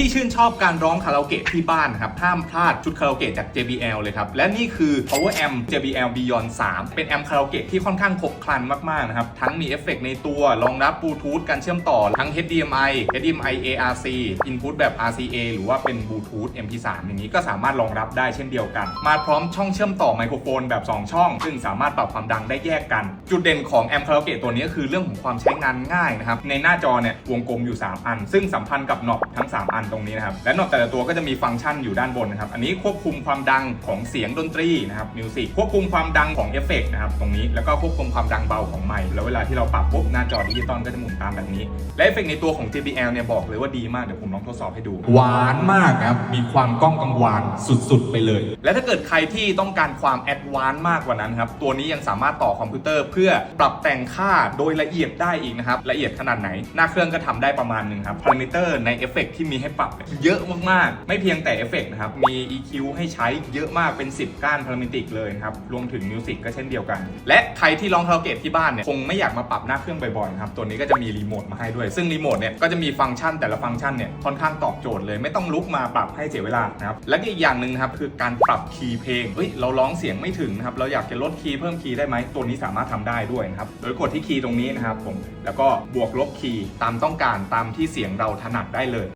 ที่ชื่นชอบการร้องคาราโอเกะที่บ้านนะครับห้ามพลาดชุดคาราโอเกะจาก JBL เลยครับ และนี่คือ Power Amp JBL Beyond 3 เป็นแอมคาราโอเกะที่ค่อนข้างครบครันมากๆนะครับ ทั้งมีเอฟเฟกต์ในตัวรองรับบลูทูธการเชื่อมต่อ ทั้ง HDMI HDMI ARC Input แบบ RCA หรือว่าเป็นบลูทูธ MP3 อย่างนี้ก็สามารถรองรับได้เช่นเดียวกัน มาพร้อมช่องเชื่อมต่อไมโครโฟนแบบ 2 ช่อง ซึ่งสามารถปรับความดังได้แยกกัน จุดเด่นของแอมคาราโอเกะตัวนี้คือเรื่องของความใช้งานง่ายนะครับในหน้าจอเนี่ยวงกลมอยู่ 3 อัน ซึ่งสัมพันธ์กับน็อตทั้ง 3 อันตรงนี้นะครับ และน็อตแต่ละตัวก็จะมีฟังก์ชันอยู่ด้านบนนะครับ อันนี้ควบคุมความดังของเสียงดนตรีนะครับมิวสิกควบคุมความดังของเอฟเฟกต์นะครับตรงนี้แล้วก็ควบคุมความดังเบาของไมค์แล้วเวลาที่เราปรับปุ๊บหน้าจอดิจิตอลก็จะหมุนตามแบบนี้ และเอฟเฟกต์ในตัวของ JBL เนี่ยบอกเลยว่าดีมากเดี๋ยวผมลองทดสอบให้ดู หวานมากครับมีความก้องกังวานสุดๆ ไปเลย และถ้าเกิดใครที่ต้องการความแอดวานซ์มากกว่านั้นครับตัวนี้ยังสามารถต่อคอมพิวเตอร์ เพื่อปรับแต่งค่าโดยละเอียดได้อีกนะครับละเอียดขนาดไหนหน้าเครื่องก็ทำได้ประมาณหนึ่งครับพารามิเตอร์ในเอฟเฟกที่มีให้ปรับเยอะมากๆ ไม่เพียงแต่เอฟเฟกนะครับ มี EQ ให้ใช้เยอะมากเป็น 10 ก้านพารามิติกเลยนะครับ รวมถึงมิวสิกก็เช่นเดียวกัน และใครที่ร้องคาราโอเกะที่บ้านเนี่ย คงไม่อยากมาปรับหน้าเครื่องบ่อยๆนะครับ ตัวนี้ก็จะมีรีโมทมาให้ด้วย ซึ่งรีโมทเนี่ยก็จะมีฟังก์ชันแต่ละฟังก์ชันเนี่ยค่อนข้างตอบโจทย์เลยไม่ต้องลุกมาปรับให้เสียเวลานะครับ และอีกอย่างหนึ่งนะครับคือการปรับคีย์เพลงเฮ้ยเราร้องเสียงไม่ถึงนะครับเราอยากจะลดคีย์เพิ่มคีย์ได้ไหมตัวนี้สามารถทำได้ด้วยนะครับโดยกดที่คีย์ตรงนี้นะครับผมแล้วก็บวกลบคีย์ตามต้องการตามที่เสียงเราถนัดได้เลย